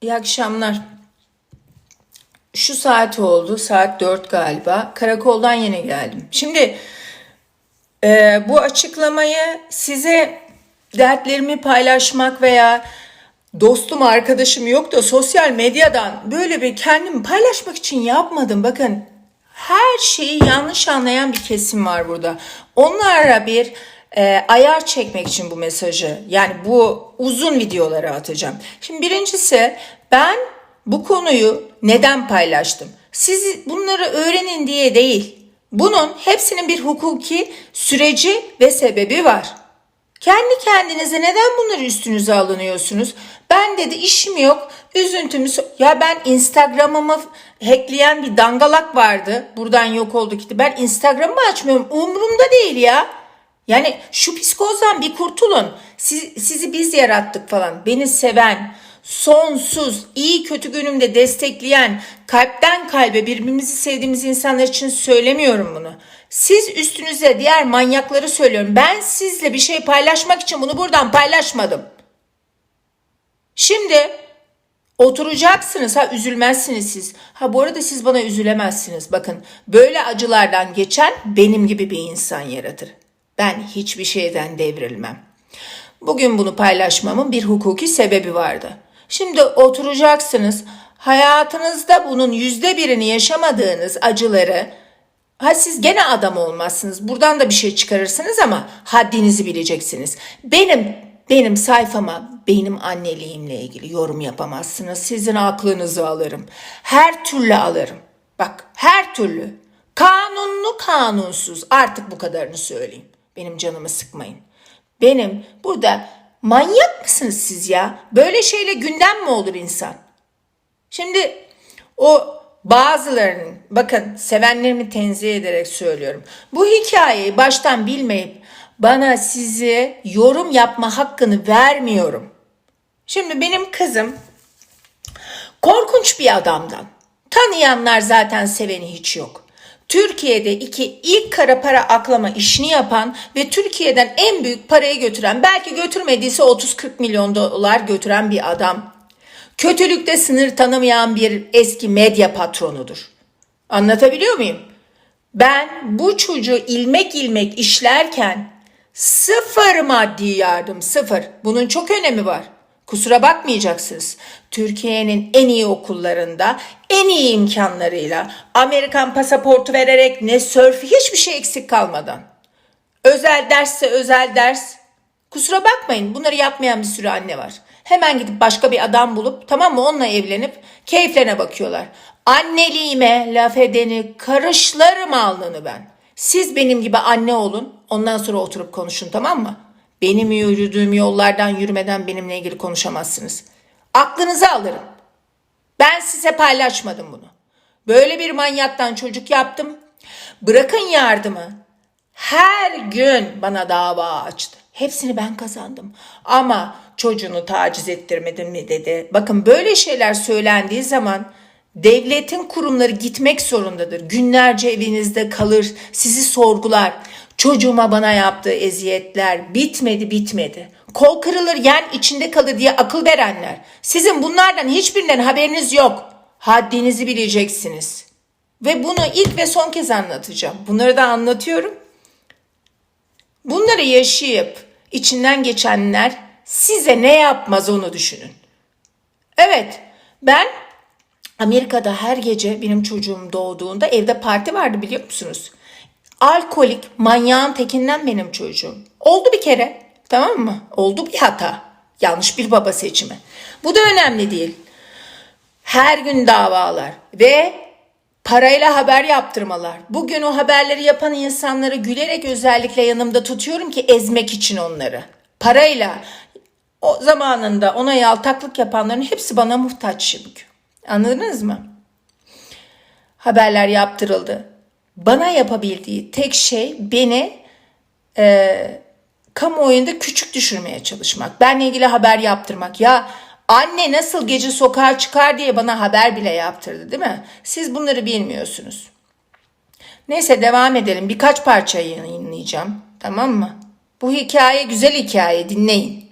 İyi akşamlar. Şu saat oldu. Saat 4 galiba. Karakoldan yeni geldim. Şimdi e, bu açıklamayı size dertlerimi paylaşmak veya dostum arkadaşım yok da sosyal medyadan böyle bir kendimi paylaşmak için yapmadım. Bakın her şeyi yanlış anlayan bir kesim var burada. Onlara bir e, ayar çekmek için bu mesajı yani bu uzun videoları atacağım. Şimdi birincisi ben bu konuyu neden paylaştım? Siz bunları öğrenin diye değil. Bunun hepsinin bir hukuki süreci ve sebebi var. Kendi kendinize neden bunları üstünüze alınıyorsunuz? Ben dedi işim yok, üzüntümü... Ya ben Instagram'ımı hackleyen bir dangalak vardı. Buradan yok oldu gitti. Ben Instagram'ımı açmıyorum. Umurumda değil ya. Yani şu psikozdan bir kurtulun. Siz, sizi biz yarattık falan. Beni seven, sonsuz, iyi kötü günümde destekleyen, kalpten kalbe birbirimizi sevdiğimiz insanlar için söylemiyorum bunu. Siz üstünüze diğer manyakları söylüyorum. Ben sizle bir şey paylaşmak için bunu buradan paylaşmadım. Şimdi oturacaksınız ha üzülmezsiniz siz. Ha bu arada siz bana üzülemezsiniz. Bakın böyle acılardan geçen benim gibi bir insan yaratır. Ben hiçbir şeyden devrilmem. Bugün bunu paylaşmamın bir hukuki sebebi vardı. Şimdi oturacaksınız. Hayatınızda bunun yüzde birini yaşamadığınız acıları Ha siz gene adam olmazsınız. Buradan da bir şey çıkarırsınız ama haddinizi bileceksiniz. Benim benim sayfama benim anneliğimle ilgili yorum yapamazsınız. Sizin aklınızı alırım. Her türlü alırım. Bak her türlü. Kanunlu kanunsuz. Artık bu kadarını söyleyeyim. Benim canımı sıkmayın. Benim burada manyak mısınız siz ya? Böyle şeyle gündem mi olur insan? Şimdi o bazılarının bakın sevenlerimi tenzih ederek söylüyorum. Bu hikayeyi baştan bilmeyip bana sizi yorum yapma hakkını vermiyorum. Şimdi benim kızım korkunç bir adamdan. Tanıyanlar zaten seveni hiç yok. Türkiye'de iki ilk kara para aklama işini yapan ve Türkiye'den en büyük parayı götüren belki götürmediyse 30-40 milyon dolar götüren bir adam. Kötülükte sınır tanımayan bir eski medya patronudur. Anlatabiliyor muyum? Ben bu çocuğu ilmek ilmek işlerken sıfır maddi yardım sıfır. Bunun çok önemi var. Kusura bakmayacaksınız. Türkiye'nin en iyi okullarında en iyi imkanlarıyla Amerikan pasaportu vererek ne sörf hiçbir şey eksik kalmadan. Özel dersse özel ders. Kusura bakmayın bunları yapmayan bir sürü anne var. Hemen gidip başka bir adam bulup tamam mı onunla evlenip keyiflerine bakıyorlar. Anneliğime laf edeni karışlarım alnını ben. Siz benim gibi anne olun ondan sonra oturup konuşun tamam mı? Benim yürüdüğüm yollardan yürümeden benimle ilgili konuşamazsınız. Aklınızı alırım. Ben size paylaşmadım bunu. Böyle bir manyaktan çocuk yaptım. Bırakın yardımı. Her gün bana dava açtı. Hepsini ben kazandım. Ama çocuğunu taciz ettirmedin mi dedi. Bakın böyle şeyler söylendiği zaman devletin kurumları gitmek zorundadır. Günlerce evinizde kalır, sizi sorgular. Çocuğuma bana yaptığı eziyetler bitmedi bitmedi. Kol kırılır yen içinde kalır diye akıl verenler. Sizin bunlardan hiçbirinden haberiniz yok. Haddinizi bileceksiniz. Ve bunu ilk ve son kez anlatacağım. Bunları da anlatıyorum. Bunları yaşayıp içinden geçenler size ne yapmaz onu düşünün. Evet ben Amerika'da her gece benim çocuğum doğduğunda evde parti vardı biliyor musunuz? Alkolik manyağın tekinden benim çocuğum. Oldu bir kere tamam mı? Oldu bir hata. Yanlış bir baba seçimi. Bu da önemli değil. Her gün davalar ve parayla haber yaptırmalar. Bugün o haberleri yapan insanları gülerek özellikle yanımda tutuyorum ki ezmek için onları. Parayla o zamanında ona yaltaklık yapanların hepsi bana muhtaç şimdi. Anladınız mı? Haberler yaptırıldı. Bana yapabildiği tek şey beni e, kamuoyunda küçük düşürmeye çalışmak. Benle ilgili haber yaptırmak. Ya anne nasıl gece sokağa çıkar diye bana haber bile yaptırdı değil mi? Siz bunları bilmiyorsunuz. Neyse devam edelim. Birkaç parça yayınlayacağım. Tamam mı? Bu hikaye güzel hikaye dinleyin.